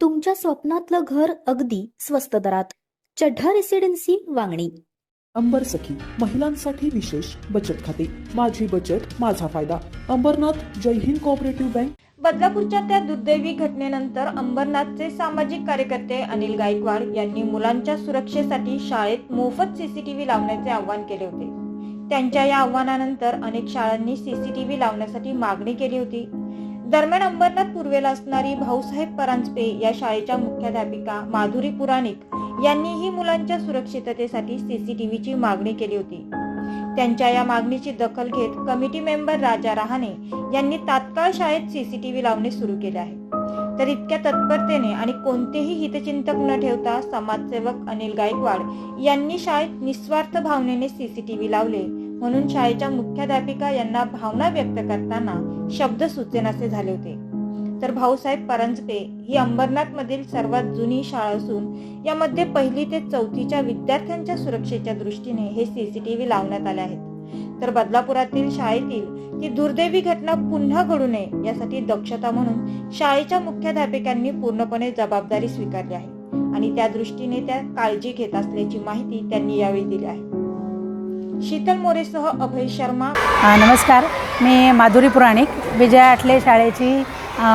तुमच्या स्वप्नातलं घर अगदी स्वस्त दरात. चढ्ढा रेसिडेन्सी वांगणी. अंबर सखी महिलांसाठी विशेष बचत खाते. माझी बचत माझा फायदा. Ambarnath Jai Hind cooperative bank. बदलापूरच्या त्या दुर्दैवी घटनेनंतर अंबरनाथचे सामाजिक कार्यकर्ते अनिल गायकवाड यांनी मुलांच्या सुरक्षेसाठी शाळेत मोफत सीसीटीव्ही लावण्याचे आवाहन केले होते. त्यांच्या या आव्हानानंतर अनेक शाळांनी सीसीटीव्ही लावण्यासाठी मागणी केली होती. दरम्यान अंबरनाथ पूर्वेला असणारी भाऊसाहेब परांजपे या शाळेच्या मुख्याध्यापिका माधुरी पुराणिक यांनीही मुलांच्या सुरक्षिततेसाठी सीसीटीव्हीची मागणी केली होती. त्यांच्या या मागणीची दखल घेत कमिटी मेंबर राजा रहाणे यांनी तात्काळ शाळेत सीसीटीव्ही लावणे सुरू केले आहे. तर इतक्या तत्परतेने आणि कोणतेही हितचिंतक न ठेवता समाजसेवक अनिल गायकवाड यांनी शाळेत निस्वार्थ भावनेने सीसीटीव्ही लावले म्हणून शाळेच्या मुख्याध्यापिका यांना भावना व्यक्त करताना शब्द सुचेनासे झाले होते. तर भाऊसाहेब परांजपे ही अंबरनाथ मधील सर्वात जुनी शाळा असून यामध्ये पहिली ते चौथीच्या विद्यार्थ्यांच्या सुरक्षेच्या दृष्टीने हे सीसीटीव्ही लावण्यात आले आहेत. तर बदलापुरातील शाळेतील ती दुर्दैवी घटना पुन्हा घडू नये यासाठी दक्षता म्हणून शाळेच्या मुख्याध्यापिकांनी पूर्णपणे जबाबदारी स्वीकारली आहे आणि त्या दृष्टीने त्या काळजी घेत असल्याची माहिती त्यांनी यावेळी दिली आहे. शीतल मोरेसह अभय शर्मा. नमस्कार. मी माधुरी पुराणिक विजय आठले शाळेची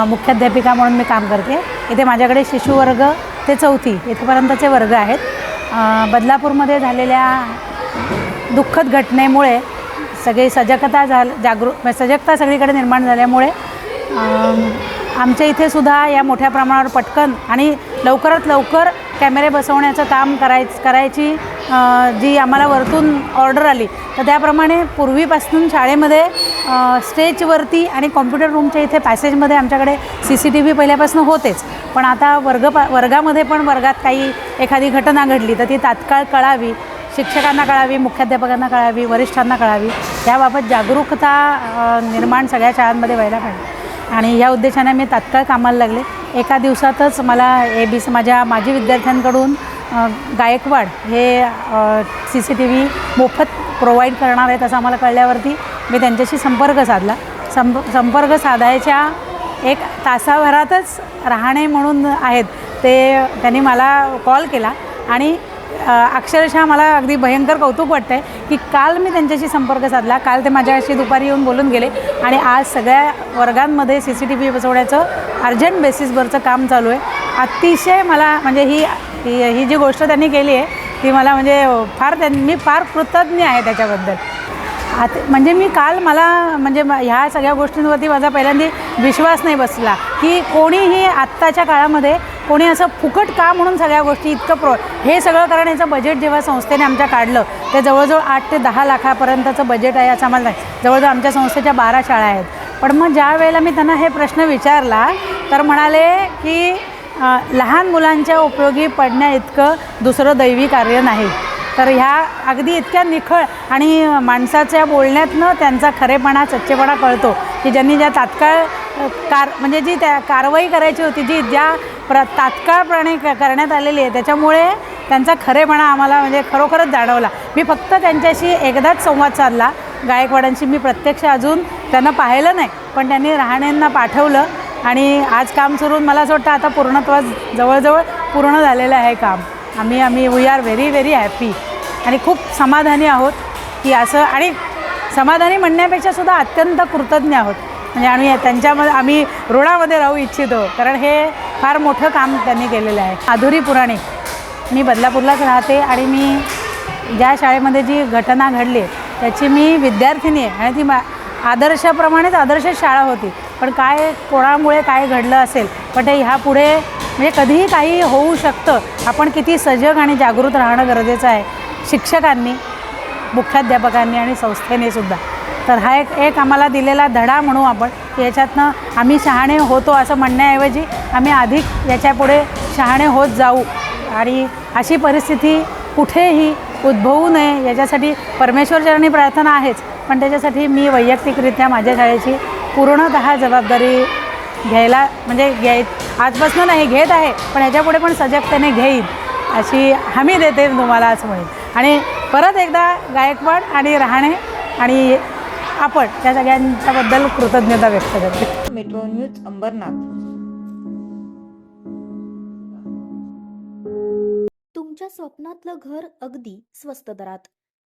मुख्याध्यापिका म्हणून मी काम करते. इथे माझ्याकडे शिशुवर्ग ते चौथी इथपर्यंतचे वर्ग आहेत. बदलापूरमध्ये झालेल्या दुःखद घटनेमुळे सगळी सजगता झाल जागृ सजगता सगळीकडे निर्माण झाल्यामुळे आमच्या इथे सुद्धा या मोठ्या प्रमाणावर पटकन आणि लवकरात लवकर कॅमेरे बसवण्याचं काम करायच करायची जी आम्हाला वरतून ऑर्डर आली तर त्याप्रमाणे पूर्वीपासून शाळेमध्ये स्टेजवरती आणि कॉम्प्युटर रूमच्या इथे पॅसेजमध्ये आमच्याकडे सी सी टी व्ही पहिल्यापासून होतेच. पण आता वर्ग पा वर्गामध्ये पण वर्गात काही एखादी घटना घडली तर ती तात्काळ कळावी शिक्षकांना कळावी मुख्याध्यापकांना कळावी वरिष्ठांना कळावी याबाबत जागरूकता निर्माण सगळ्या शाळांमध्ये व्हायला पाहिजे. आणि या उद्देशाने मी तात्काळ कामाला लागले. एका दिवसातच मला ए बी सी माझ्या माजी विद्यार्थ्यांकडून गायकवाड हे सी सी टी व्ही मोफत प्रोव्हाइड करणार आहेत असं आम्हाला कळल्यावरती मी त्यांच्याशी संपर्क साधला. संप संपर्क साधायच्या एक तासाभरातच राहणे म्हणून आहेत ते त्यांनी मला कॉल केला आणि अक्षरशः मला अगदी भयंकर कौतुक वाटतं आहे की काल मी त्यांच्याशी संपर्क साधला. काल ते माझ्याशी दुपारी येऊन बोलून गेले आणि आज सगळ्या वर्गांमध्ये सी सी टी व्ही बसवण्याचं अर्जंट बेसिसवरचं काम चालू आहे. अतिशय मला म्हणजे ही की ही जी गोष्ट त्यांनी केली आहे ती मला म्हणजे फार त्यां मी फार कृतज्ञ आहे त्याच्याबद्दल आता म्हणजे मी काल मला म्हणजे ह्या सगळ्या गोष्टींवरती माझा पहिल्यांदा विश्वास नाही बसला की कोणीही आत्ताच्या काळामध्ये कोणी असं फुकट का म्हणून सगळ्या गोष्टी इतकं प्रो हे सगळं कारण याचं बजेट जेव्हा संस्थेने आमच्या काढलं ते जवळजवळ आठ ते दहा लाखापर्यंतचं बजेट आहे असं आम्हाला नाही. जवळजवळ आमच्या संस्थेच्या बारा शाळा आहेत पण मग ज्या वेळेला मी त्यांना हे प्रश्न विचारला तर म्हणाले की लहान मुलांच्या उपयोगी पडण्या इतकं दुसरं दैवी कार्य नाही. तर ह्या अगदी इतक्या निखळ आणि माणसाच्या बोलण्यातनं त्यांचा खरेपणा सच्चेपणा कळतो की ज्यांनी ज्या तात्काळ कार म्हणजे जी त्या कारवाई करायची होती जी ज्या प्र तात्काळपणे क करण्यात आलेली आहे त्याच्यामुळे त्यांचा खरेपणा आम्हाला म्हणजे खरोखरच जाणवला. मी फक्त त्यांच्याशी एकदाच संवाद साधला. गायकवाडांशी मी प्रत्यक्ष अजून त्यांना पाहिलं नाही पण त्यांनी राहण्यांना पाठवलं. आणि आज काम सुरू मला असं वाटतं आता पूर्णत्वास जवळजवळ पूर्ण झालेलं आहे काम. आम्ही आम्ही we are very very happy आणि खूप समाधानी आहोत की असं आणि समाधानी म्हणण्यापेक्षा सुद्धा अत्यंत कृतज्ञ आहोत. म्हणजे आम्ही त्यांच्यामध्ये आम्ही ऋणामध्ये राहू इच्छितो कारण हे फार मोठं काम त्यांनी केलेलं आहे. माधुरी पुराणे. मी बदलापूरलाच राहते आणि मी ज्या शाळेमध्ये जी घटना घडली त्याची मी विद्यार्थिनी आहे आणि ती मा आदर्शाप्रमाणेच आदर्श शाळा होती. पण काय कोणामुळे काय घडलं असेल? पण ते ह्यापुढे म्हणजे कधीही काही होऊ शकतं. आपण किती सजग आणि जागृत राहणं गरजेचं आहे. शिक्षकांनी मुख्याध्यापकांनी आणि संस्थेने सुद्धा. तर हा एक एक आम्हाला दिलेला धडा म्हणू आपण की याच्यातनं आम्ही शहाणे होतो असं म्हणण्याऐवजी आम्ही अधिक याच्यापुढे शहाणे होत जाऊ. आणि अशी परिस्थिती कुठेही उद्भवू नये याच्यासाठी परमेश्वरचरणी प्रार्थना आहेच. पण त्याच्यासाठी मी वैयक्तिकरित्या माझ्या शाळेची पूर्णतः जबाबदारी घ्यायला म्हणजे घ्याय आजपासून नाही घेत आहे पण याच्यापुढे पण सजगतेने घेईन अशी हमी देते तुम्हाला असं म्हणेन. आणि परत एकदा गायकवाड आणि राहणे आणि आपण त्या सगळ्यांच्याबद्दल कृतज्ञता व्यक्त करते. Metro news Ambarnath. तुमच्या स्वप्नातलं घर अगदी स्वस्त दरात.